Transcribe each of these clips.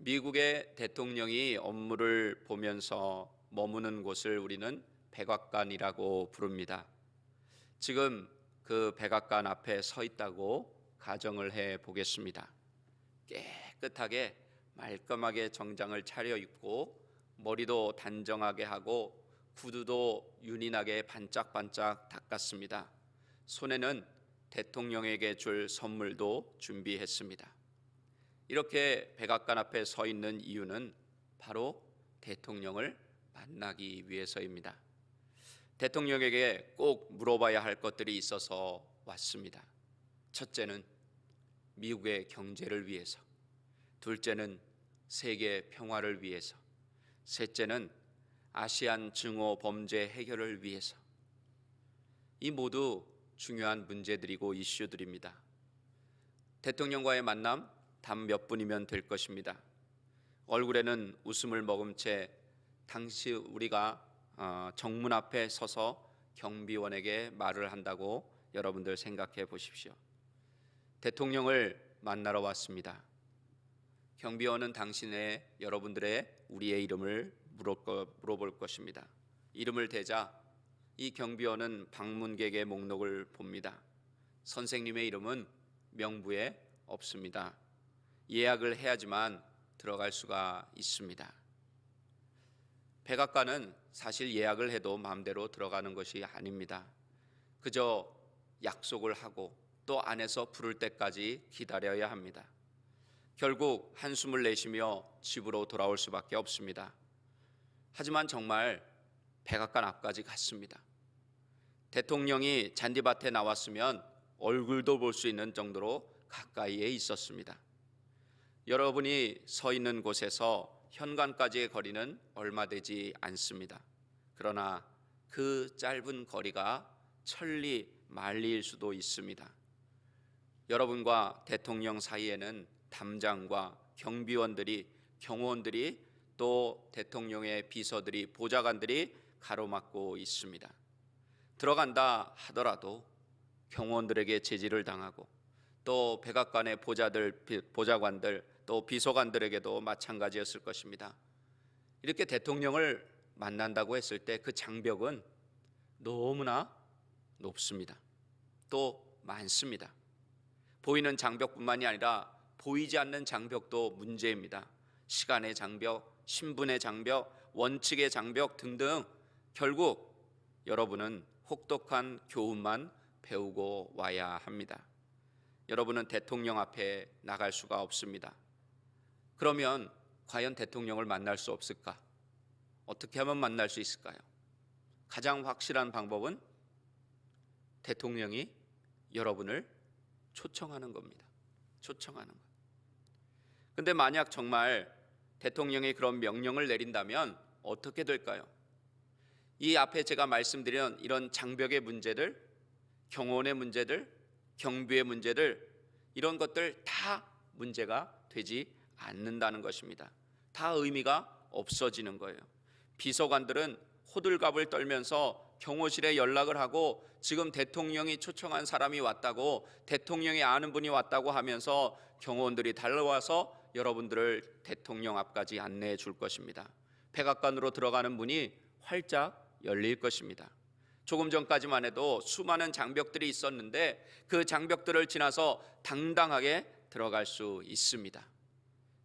미국의 대통령이 업무를 보면서 머무는 곳을 우리는 백악관이라고 부릅니다. 지금 그 백악관 앞에 서 있다고 가정을 해 보겠습니다. 깨끗하게 말끔하게 정장을 차려 입고 머리도 단정하게 하고 구두도 윤인하게 반짝반짝 닦았습니다. 손에는 대통령에게 줄 선물도 준비했습니다. 이렇게 백악관 앞에 서 있는 이유는 바로 대통령을 만나기 위해서입니다. 대통령에게 꼭 물어봐야 할 것들이 있어서 왔습니다. 첫째는 미국의 경제를 위해서, 둘째는 세계 평화를 위해서, 셋째는 아시안 증오 범죄 해결을 위해서. 이 모두 중요한 문제들이고 이슈들입니다. 대통령과의 만남 단 몇 분이면 될 것입니다. 얼굴에는 웃음을 머금 채 당시 우리가 어, 정문 앞에 서서 경비원에게 말을 한다고 여러분들 생각해 보십시오. 대통령을 만나러 왔습니다. 경비원은 당신의 여러분들의 우리의 이름을 물어볼 것입니다. 이름을 대자 이 경비원은 방문객의 목록을 봅니다. 선생님의 이름은 명부에 없습니다. 예약을 해야지만 들어갈 수가 있습니다. 백악관은 사실 예약을 해도 마음대로 들어가는 것이 아닙니다. 그저 약속을 하고 또 안에서 부를 때까지 기다려야 합니다. 결국 한숨을 내쉬며 집으로 돌아올 수밖에 없습니다. 하지만 정말 백악관 앞까지 갔습니다. 대통령이 잔디밭에 나왔으면 얼굴도 볼 수 있는 정도로 가까이에 있었습니다. 여러분이 서 있는 곳에서 현관까지의 거리는 얼마 되지 않습니다. 그러나 그 짧은 거리가 천리 만리일 수도 있습니다. 여러분과 대통령 사이에는 담장과 경비원들이 경호원들이 또 대통령의 비서들이 보좌관들이 가로막고 있습니다. 들어간다 하더라도 경호원들에게 제지를 당하고 또 백악관의 보좌들 보좌관들 또 비서관들에게도 마찬가지였을 것입니다. 이렇게 대통령을 만난다고 했을 때 그 장벽은 너무나 높습니다. 또 많습니다. 보이는 장벽뿐만이 아니라 보이지 않는 장벽도 문제입니다. 시간의 장벽, 신분의 장벽, 원칙의 장벽 등등 결국 여러분은 혹독한 교훈만 배우고 와야 합니다. 여러분은 대통령 앞에 나갈 수가 없습니다. 그러면 과연 대통령을 만날 수 없을까? 어떻게 하면 만날 수 있을까요? 가장 확실한 방법은 대통령이 여러분을 초청하는 겁니다. 초청하는 것. 근데 만약 정말 대통령이 그런 명령을 내린다면 어떻게 될까요? 이 앞에 제가 말씀드린 이런 장벽의 문제들, 경호원의 문제들, 경비의 문제들 이런 것들 다 문제가 되지 않는다는 것입니다. 다 의미가 없어지는 거예요. 비서관들은 호들갑을 떨면서 경호실에 연락을 하고 지금 대통령이 초청한 사람이 왔다고 대통령이 아는 분이 왔다고 하면서 경호원들이 달려와서 여러분들을 대통령 앞까지 안내해 줄 것입니다. 백악관으로 들어가는 문이 활짝 열릴 것입니다. 조금 전까지만 해도 수많은 장벽들이 있었는데 그 장벽들을 지나서 당당하게 들어갈 수 있습니다.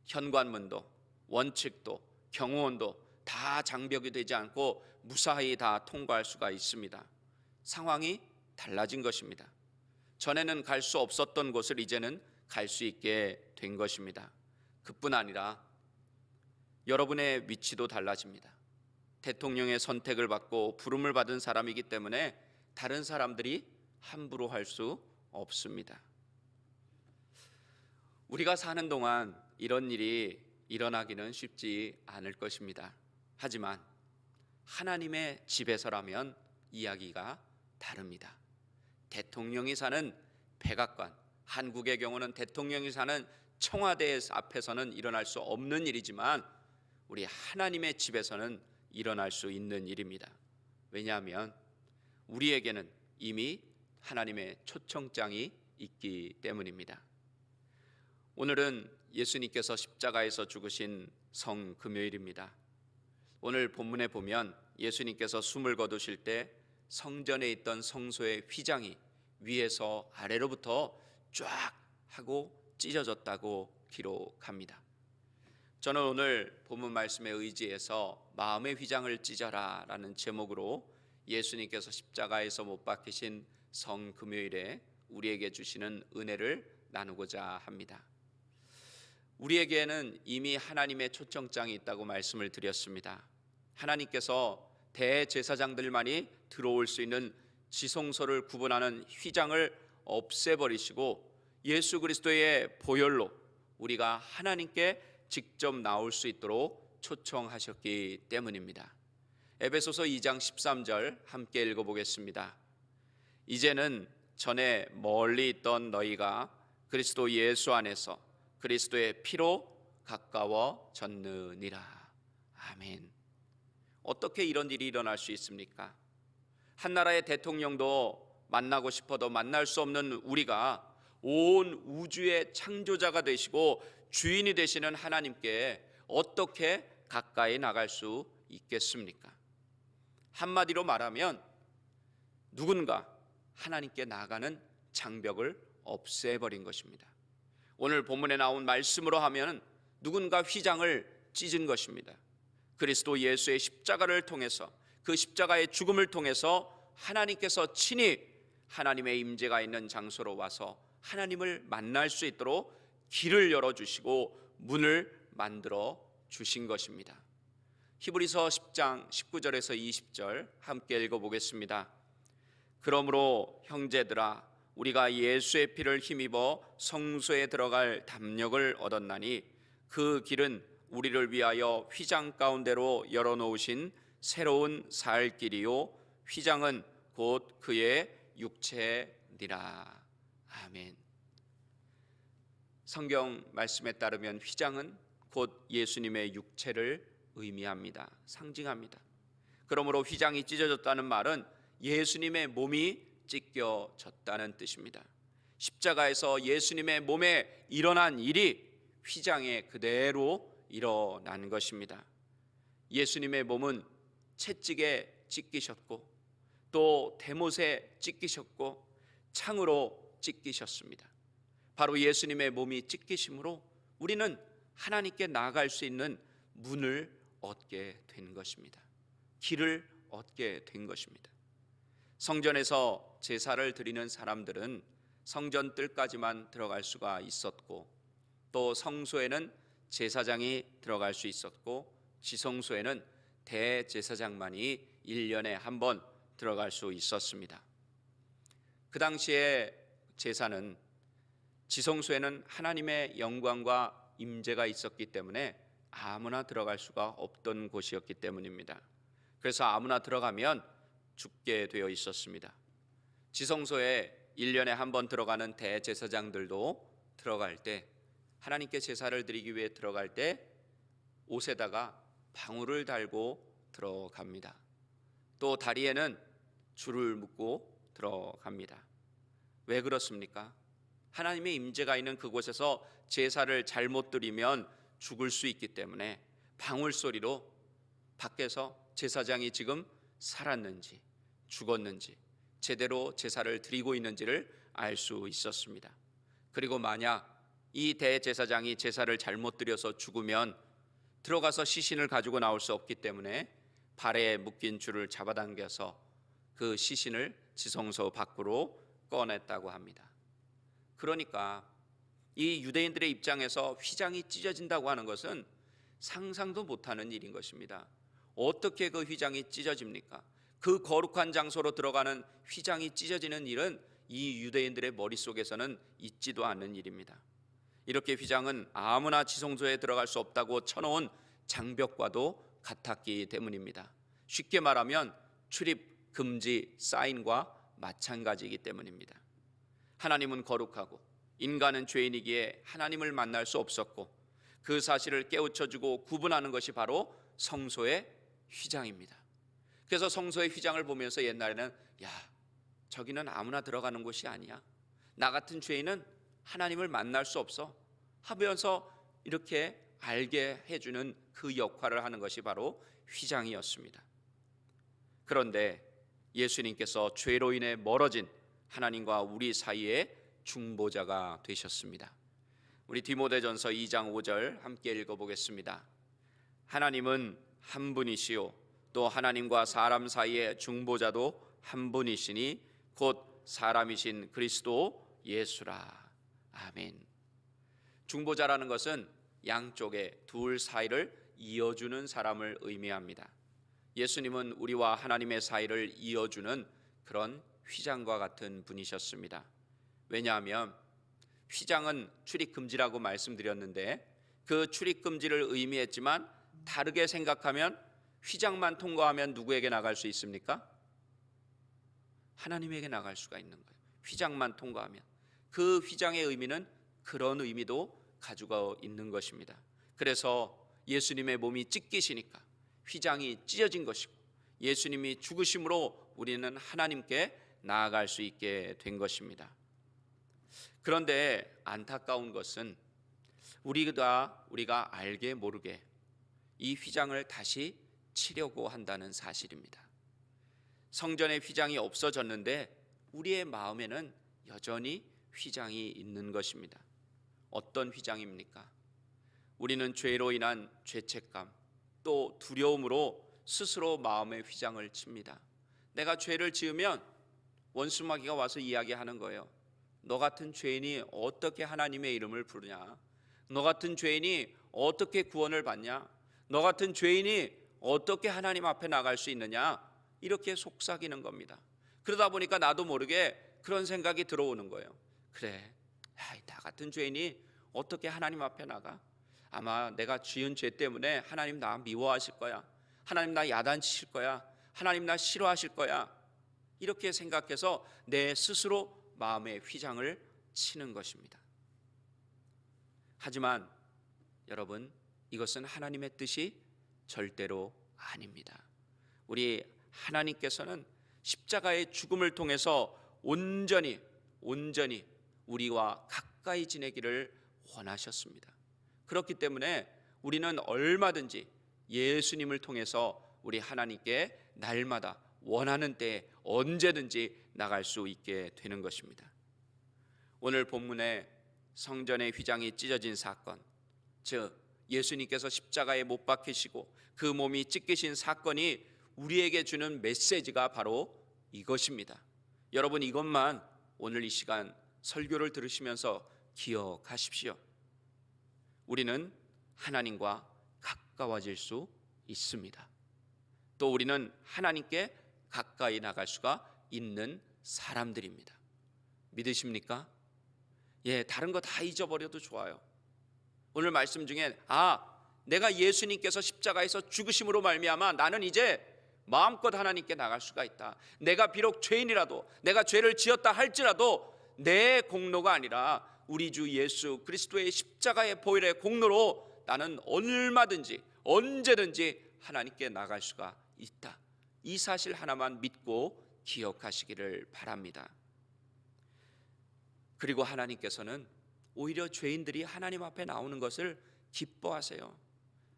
현관문도 원칙도 경호원도 다 장벽이 되지 않고 무사히 다 통과할 수가 있습니다. 상황이 달라진 것입니다. 전에는 갈 수 없었던 곳을 이제는 갈 수 있게 된 것입니다. 그뿐 아니라 여러분의 위치도 달라집니다. 대통령의 선택을 받고 부름을 받은 사람이기 때문에 다른 사람들이 함부로 할 수 없습니다. 우리가 사는 동안 이런 일이 일어나기는 쉽지 않을 것입니다. 하지만 하나님의 집에서라면 이야기가 다릅니다. 대통령이 사는 백악관, 한국의 경우는 대통령이 사는 청와대 앞에서는 일어날 수 없는 일이지만 우리 하나님의 집에서는 일어날 수 있는 일입니다. 왜냐하면 우리에게는 이미 하나님의 초청장이 있기 때문입니다. 오늘은 예수님께서 십자가에서 죽으신 성 금요일입니다. 오늘 본문에 보면 예수님께서 숨을 거두실 때 성전에 있던 성소의 휘장이 위에서 아래로부터 쫙 하고 찢어졌다고 기록합니다. 저는 오늘 본문 말씀에 의지해서 마음의 휘장을 찢어라 라는 제목으로 예수님께서 십자가에서 못 박히신 성 금요일에 우리에게 주시는 은혜를 나누고자 합니다. 우리에게는 이미 하나님의 초청장이 있다고 말씀을 드렸습니다. 하나님께서 대제사장들만이 들어올 수 있는 지성소를 구분하는 휘장을 없애버리시고 예수 그리스도의 보혈로 우리가 하나님께 직접 나올 수 있도록 초청하셨기 때문입니다. 에베소서 2장 13절 함께 읽어보겠습니다. 이제는 전에 멀리 있던 너희가 그리스도 예수 안에서 그리스도의 피로 가까워졌느니라. 아멘. 어떻게 이런 일이 일어날 수 있습니까? 한 나라의 대통령도 만나고 싶어도 만날 수 없는 우리가 온 우주의 창조자가 되시고 주인이 되시는 하나님께 어떻게 가까이 나갈 수 있겠습니까? 한마디로 말하면 누군가 하나님께 나가는 장벽을 없애버린 것입니다. 오늘 본문에 나온 말씀으로 하면 누군가 휘장을 찢은 것입니다. 그리스도 예수의 십자가를 통해서 그 십자가의 죽음을 통해서 하나님께서 친히 하나님의 임재가 있는 장소로 와서 하나님을 만날 수 있도록 길을 열어 주시고 문을 만들어 주신 것입니다. 히브리서 10장 19절에서 20절 함께 읽어 보겠습니다. 그러므로 형제들아 우리가 예수의 피를 힘입어 성소에 들어갈 담력을 얻었나니 그 길은 우리를 위하여 휘장 가운데로 열어 놓으신 새로운 살 길이요 휘장은 곧 그의 육체니라. 아멘. 성경 말씀에 따르면 휘장은 곧 예수님의 육체를 의미합니다. 상징합니다. 그러므로 휘장이 찢어졌다는 말은 예수님의 몸이 찢겨졌다는 뜻입니다. 십자가에서 예수님의 몸에 일어난 일이 휘장에 그대로 일어난 것입니다. 예수님의 몸은 채찍에 찢기셨고 또 대못에 찢기셨고 창으로 찢기셨습니다. 바로 예수님의 몸이 찢기심으로 우리는 하나님께 나아갈 수 있는 문을 얻게 된 것입니다. 길을 얻게 된 것입니다. 성전에서 제사를 드리는 사람들은 성전 뜰까지만 들어갈 수가 있었고 또 성소에는 제사장이 들어갈 수 있었고 지성소에는 대제사장만이 1년에 한 번 들어갈 수 있었습니다. 그 당시에 제사는 지성소에는 하나님의 영광과 임재가 있었기 때문에 아무나 들어갈 수가 없던 곳이었기 때문입니다. 그래서 아무나 들어가면 죽게 되어 있었습니다. 지성소에 1년에 한 번 들어가는 대제사장들도 들어갈 때 하나님께 제사를 드리기 위해 들어갈 때 옷에다가 방울을 달고 들어갑니다. 또 다리에는 줄을 묶고 들어갑니다. 왜 그렇습니까? 하나님의 임재가 있는 그곳에서 제사를 잘못 드리면 죽을 수 있기 때문에 방울 소리로 밖에서 제사장이 지금 살았는지 죽었는지 제대로 제사를 드리고 있는지를 알 수 있었습니다. 그리고 만약 이 대제사장이 제사를 잘못 드려서 죽으면 들어가서 시신을 가지고 나올 수 없기 때문에 발에 묶인 줄을 잡아당겨서 그 시신을 지성소 밖으로 꺼냈다고 합니다. 그러니까 이 유대인들의 입장에서 휘장이 찢어진다고 하는 것은 상상도 못하는 일인 것입니다. 어떻게 그 휘장이 찢어집니까? 그 거룩한 장소로 들어가는 휘장이 찢어지는 일은 이 유대인들의 머릿속에서는 있지도 않는 일입니다. 이렇게 휘장은 아무나 지성소에 들어갈 수 없다고 쳐놓은 장벽과도 같았기 때문입니다. 쉽게 말하면 출입 금지 사인과 마찬가지이기 때문입니다. 하나님은 거룩하고 인간은 죄인이기에 하나님을 만날 수 없었고 그 사실을 깨우쳐주고 구분하는 것이 바로 성소의 휘장입니다. 그래서 성소의 휘장을 보면서 옛날에는 야 저기는 아무나 들어가는 곳이 아니야. 나 같은 죄인은 하나님을 만날 수 없어 하면서 이렇게 알게 해주는 그 역할을 하는 것이 바로 휘장이었습니다. 그런데 예수님께서 죄로 인해 멀어진 하나님과 우리 사이에 중보자가 되셨습니다. 우리 디모데전서 2장 5절 함께 읽어보겠습니다. 하나님은 한 분이시요 또 하나님과 사람 사이의 중보자도 한 분이시니 곧 사람이신 그리스도 예수라. 아멘. 중보자라는 것은 양쪽의 둘 사이를 이어주는 사람을 의미합니다. 예수님은 우리와 하나님의 사이를 이어주는 그런 휘장과 같은 분이셨습니다. 왜냐하면 휘장은 출입 금지라고 말씀드렸는데 그 출입 금지를 의미했지만 다르게 생각하면 휘장만 통과하면 누구에게 나갈 수 있습니까? 하나님에게 나갈 수가 있는 거예요. 휘장만 통과하면 그 휘장의 의미는 그런 의미도 가지고 있는 것입니다. 그래서 예수님의 몸이 찢기시니까 휘장이 찢어진 것이고 예수님이 죽으심으로 우리는 하나님께 나아갈 수 있게 된 것입니다. 그런데 안타까운 것은 우리가 우리가 알게 모르게 이 휘장을 다시 치려고 한다는 사실입니다. 성전의 휘장이 없어졌는데 우리의 마음에는 여전히 휘장이 있는 것입니다. 어떤 휘장입니까? 우리는 죄로 인한 죄책감 또 두려움으로 스스로 마음의 휘장을 칩니다. 내가 죄를 지으면 원수마귀가 와서 이야기하는 거예요. 너 같은 죄인이 어떻게 하나님의 이름을 부르냐? 너 같은 죄인이 어떻게 구원을 받냐? 너 같은 죄인이 어떻게 하나님 앞에 나갈 수 있느냐? 이렇게 속삭이는 겁니다. 그러다 보니까 나도 모르게 그런 생각이 들어오는 거예요. 그래, 야, 다 같은 죄인이 어떻게 하나님 앞에 나가? 아마 내가 지은 죄 때문에 하나님 나 미워하실 거야. 하나님 나 야단치실 거야. 하나님 나 싫어하실 거야. 이렇게 생각해서 내 스스로 마음의 휘장을 치는 것입니다. 하지만 여러분, 이것은 하나님의 뜻이 절대로 아닙니다. 우리 하나님께서는 십자가의 죽음을 통해서 온전히 온전히 우리와 가까이 지내기를 원하셨습니다. 그렇기 때문에 우리는 얼마든지 예수님을 통해서 우리 하나님께 날마다 원하는 때에 언제든지 나갈 수 있게 되는 것입니다. 오늘 본문에 성전의 휘장이 찢어진 사건, 즉 예수님께서 십자가에 못 박히시고 그 몸이 찢기신 사건이 우리에게 주는 메시지가 바로 이것입니다. 여러분 이것만 오늘 이 시간 설교를 들으시면서 기억하십시오. 우리는 하나님과 가까워질 수 있습니다. 또 우리는 하나님께 가까이 나갈 수가 있는 사람들입니다. 믿으십니까? 예, 다른 거 다 잊어버려도 좋아요. 오늘 말씀 중에 아, 내가 예수님께서 십자가에서 죽으심으로 말미암아 나는 이제 마음껏 하나님께 나갈 수가 있다. 내가 비록 죄인이라도 내가 죄를 지었다 할지라도 내 공로가 아니라 우리 주 예수 그리스도의 십자가의 보혈의 공로로 나는 얼마든지 언제든지 하나님께 나갈 수가 있다. 이 사실 하나만 믿고 기억하시기를 바랍니다. 그리고 하나님께서는 오히려 죄인들이 하나님 앞에 나오는 것을 기뻐하세요.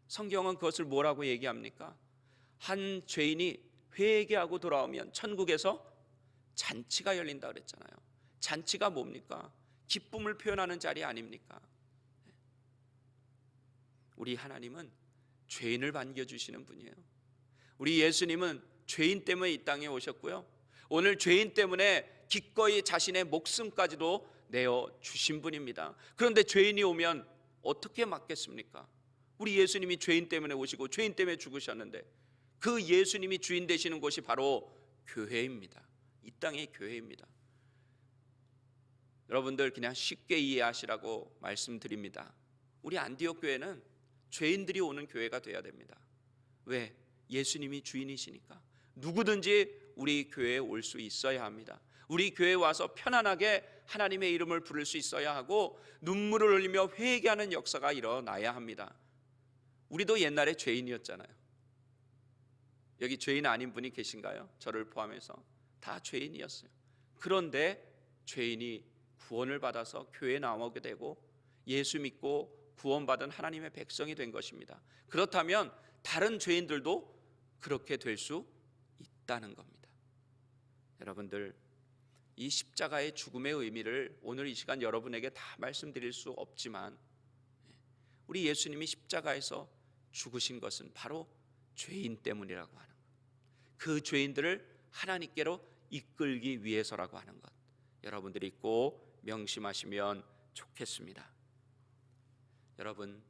성경은 그것을 뭐라고 얘기합니까? 한 죄인이 회개하고 돌아오면 천국에서 잔치가 열린다 그랬잖아요. 잔치가 뭡니까? 기쁨을 표현하는 자리 아닙니까? 우리 하나님은 죄인을 반겨 주시는 분이에요. 우리 예수님은 죄인 때문에 이 땅에 오셨고요. 오늘 죄인 때문에 기꺼이 자신의 목숨까지도 내어 주신 분입니다. 그런데 죄인이 오면 어떻게 맞겠습니까? 우리 예수님이 죄인 때문에 오시고 죄인 때문에 죽으셨는데 그 예수님이 주인 되시는 곳이 바로 교회입니다. 이 땅의 교회입니다. 여러분들 그냥 쉽게 이해하시라고 말씀드립니다. 우리 안디옥 교회는 죄인들이 오는 교회가 돼야 됩니다. 왜? 예수님이 주인이시니까. 누구든지 우리 교회에 올 수 있어야 합니다. 우리 교회에 와서 편안하게 하나님의 이름을 부를 수 있어야 하고 눈물을 흘리며 회개하는 역사가 일어나야 합니다. 우리도 옛날에 죄인이었잖아요. 여기 죄인 아닌 분이 계신가요? 저를 포함해서 다 죄인이었어요. 그런데 죄인이 구원을 받아서 교회에 나오게 되고 예수 믿고 구원받은 하나님의 백성이 된 것입니다. 그렇다면 다른 죄인들도 그렇게 될 수 있다는 겁니다. 여러분들 이 십자가의 죽음의 의미를 오늘 이 시간 여러분에게 다 말씀드릴 수 없지만 우리 예수님이 십자가에서 죽으신 것은 바로 죄인 때문이라고 하는 것. 그 죄인들을 하나님께로 이끌기 위해서라고 하는 것. 여러분들이 꼭 명심하시면 좋겠습니다. 여러분,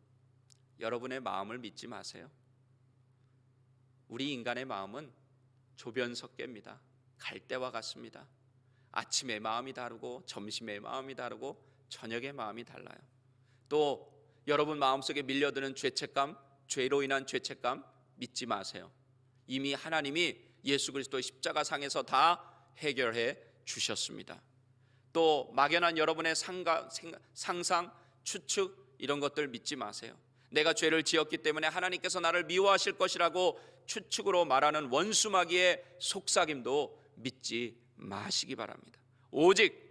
여러분의 마음을 믿지 마세요. 우리 인간의 마음은 조변석계입니다. 갈대와 같습니다. 아침의 마음이 다르고 점심의 마음이 다르고 저녁의 마음이 달라요. 또 여러분 마음속에 밀려드는 죄책감, 죄로 인한 죄책감 믿지 마세요. 이미 하나님이 예수 그리스도의 십자가 상에서 다 해결해 주셨습니다. 또 막연한 여러분의 상가, 생- 상상, 추측 이런 것들 믿지 마세요. 내가 죄를 지었기 때문에 하나님께서 나를 미워하실 것이라고 추측으로 말하는 원수마귀의 속삭임도 믿지 마시기 바랍니다. 오직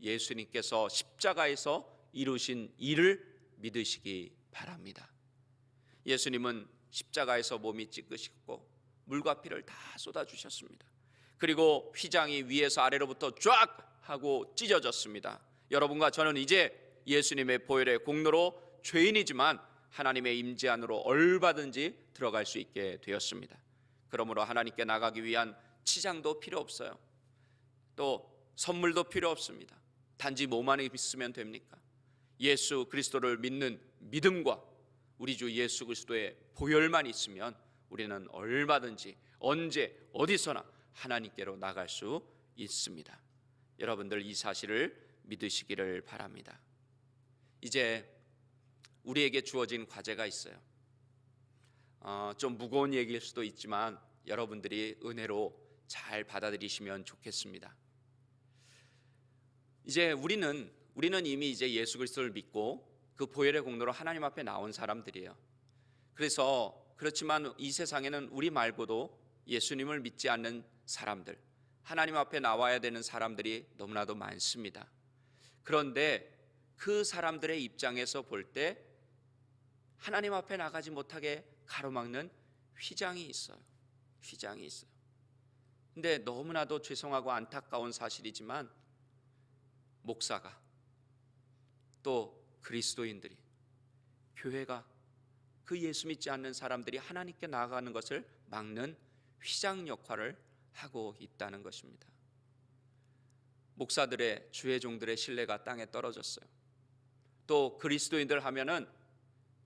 예수님께서 십자가에서 이루신 일을 믿으시기 바랍니다. 예수님은 십자가에서 몸이 찢으셨고 물과 피를 다 쏟아 주셨습니다. 그리고 휘장이 위에서 아래로부터 쫙 하고 찢어졌습니다. 여러분과 저는 이제 예수님의 보혈의 공로로 죄인이지만 하나님의 임재 안으로 얼마든지 들어갈 수 있게 되었습니다. 그러므로 하나님께 나가기 위한 치장도 필요 없어요. 또 선물도 필요 없습니다. 단지 몸 안에 있으면 됩니까? 예수 그리스도를 믿는 믿음과 우리 주 예수 그리스도의 보혈만 있으면 우리는 얼마든지 언제 어디서나 하나님께로 나갈 수 있습니다. 여러분들 이 사실을 믿으시기를 바랍니다. 이제 우리에게 주어진 과제가 있어요. 어, 좀 무거운 얘기일 수도 있지만 여러분들이 은혜로 잘 받아들이시면 좋겠습니다. 이제 우리는 우리는 이미 이제 예수 그리스도를 믿고 그 보혈의 공로로 하나님 앞에 나온 사람들이에요. 그래서 그렇지만 이 세상에는 우리 말고도 예수님을 믿지 않는 사람들, 하나님 앞에 나와야 되는 사람들이 너무나도 많습니다. 그런데 그 사람들의 입장에서 볼 때 하나님 앞에 나가지 못하게 가로막는 휘장이 있어요. 휘장이 있어요. 근데 너무나도 죄송하고 안타까운 사실이지만 목사가 또 그리스도인들이 교회가 그 예수 믿지 않는 사람들이 하나님께 나아가는 것을 막는 휘장 역할을 하고 있다는 것입니다. 목사들의 주의 종들의 신뢰가 땅에 떨어졌어요. 또 그리스도인들 하면은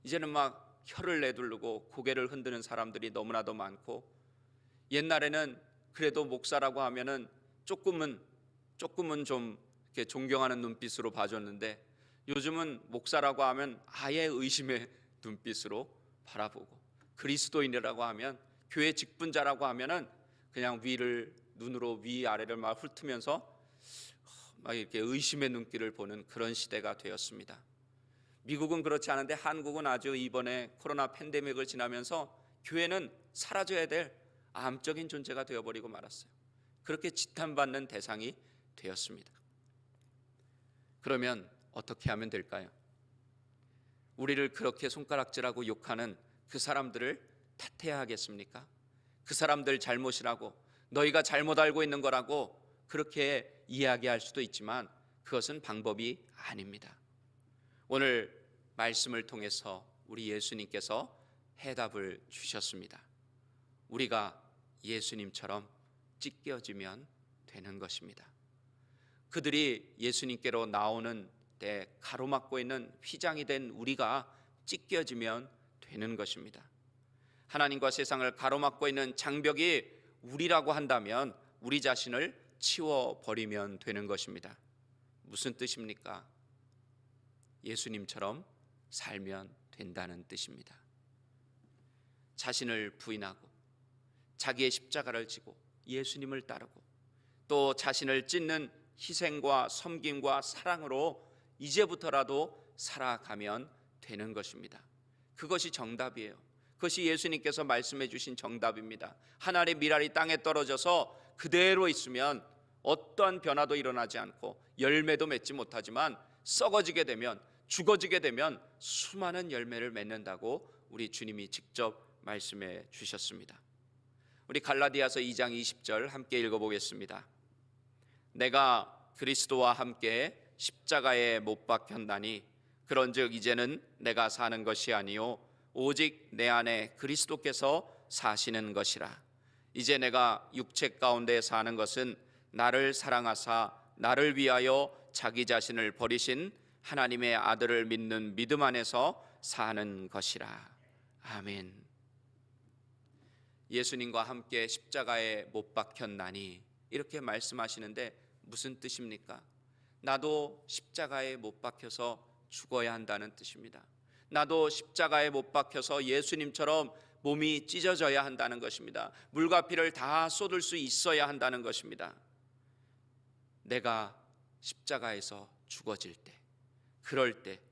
이제는 막 혀를 내두르고 고개를 흔드는 사람들이 너무나도 많고 옛날에는 그래도 목사라고 하면은 조금은 조금은 좀 이렇게 존경하는 눈빛으로 봐줬는데 요즘은 목사라고 하면 아예 의심의 눈빛으로 바라보고 그리스도인이라고 하면 교회 직분자라고 하면은 그냥 위를 눈으로 위 아래를 막 훑으면서 막 이렇게 의심의 눈길을 보는 그런 시대가 되었습니다. 미국은 그렇지 않은데 한국은 아주 이번에 코로나 팬데믹을 지나면서 교회는 사라져야 될 암적인 존재가 되어버리고 말았어요. 그렇게 지탄받는 대상이 되었습니다. 그러면 어떻게 하면 될까요? 우리를 그렇게 손가락질하고 욕하는 그 사람들을 탓해야 하겠습니까? 그 사람들 잘못이라고 너희가 잘못 알고 있는 거라고 그렇게 이야기할 수도 있지만 그것은 방법이 아닙니다. 오늘 말씀을 통해서 우리 예수님께서 해답을 주셨습니다. 우리가 예수님처럼 찢겨지면 되는 것입니다. 그들이 예수님께로 나오는 때 가로막고 있는 휘장이 된 우리가 찢겨지면 되는 것입니다. 하나님과 세상을 가로막고 있는 장벽이 우리라고 한다면 우리 자신을 치워 버리면 되는 것입니다. 무슨 뜻입니까? 예수님처럼 살면 된다는 뜻입니다. 자신을 부인하고 자기의 십자가를 지고 예수님을 따르고 또 자신을 찢는 희생과 섬김과 사랑으로 이제부터라도 살아가면 되는 것입니다. 그것이 정답이에요. 그것이 예수님께서 말씀해 주신 정답입니다. 하늘의 미랄이 땅에 떨어져서 그대로 있으면 어떠한 변화도 일어나지 않고 열매도 맺지 못하지만 썩어지게 되면 죽어지게 되면 수많은 열매를 맺는다고 우리 주님이 직접 말씀해 주셨습니다. 우리 갈라디아서 2장 20절 함께 읽어 보겠습니다. 내가 그리스도와 함께 십자가에 못 박혔나니 그런즉 이제는 내가 사는 것이 아니요 오직 내 안에 그리스도께서 사시는 것이라 이제 내가 육체 가운데 사는 것은 나를 사랑하사 나를 위하여 자기 자신을 버리신 하나님의 아들을 믿는 믿음 안에서 사는 것이라 아멘. 예수님과 함께 십자가에 못 박혔나니 이렇게 말씀하시는데 무슨 뜻입니까? 나도 십자가에 못 박혀서 죽어야 한다는 뜻입니다. 나도 십자가에 못 박혀서 예수님처럼 몸이 찢어져야 한다는 것입니다. 물과 피를 다 쏟을 수 있어야 한다는 것입니다. 내가 십자가에서 죽어질 때, 그럴 때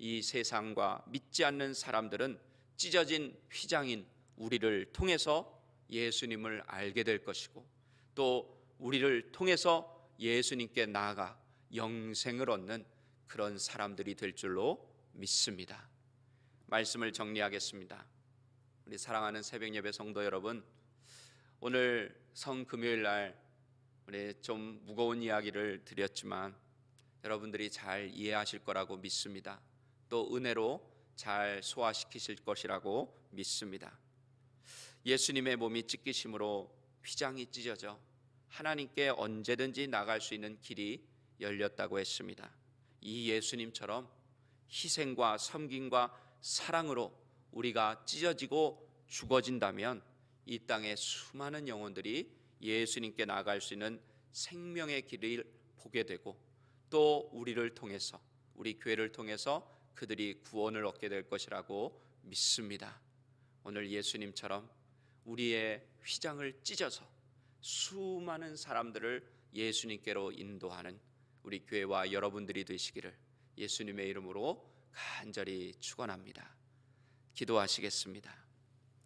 이 세상과 믿지 않는 사람들은 찢어진 휘장인 우리를 통해서 예수님을 알게 될 것이고 또 우리를 통해서 예수님께 나아가 영생을 얻는 그런 사람들이 될 줄로 믿습니다. 말씀을 정리하겠습니다. 우리 사랑하는 새벽 예배 성도 여러분, 오늘 성 금요일 날 우리 좀 무거운 이야기를 드렸지만 여러분들이 잘 이해하실 거라고 믿습니다. 또 은혜로 잘 소화시키실 것이라고 믿습니다. 예수님의 몸이 찢기심으로 휘장이 찢어져 하나님께 언제든지 나갈 수 있는 길이 열렸다고 했습니다. 이 예수님처럼 희생과 섬김과 사랑으로 우리가 찢어지고 죽어진다면 이 땅의 수많은 영혼들이 예수님께 나갈 수 있는 생명의 길을 보게 되고 또 우리를 통해서 우리 교회를 통해서 그들이 구원을 얻게 될 것이라고 믿습니다. 오늘 예수님처럼 우리의 휘장을 찢어서 수많은 사람들을 예수님께로 인도하는 우리 교회와 여러분들이 되시기를 예수님의 이름으로 간절히 축원합니다. 기도하시겠습니다.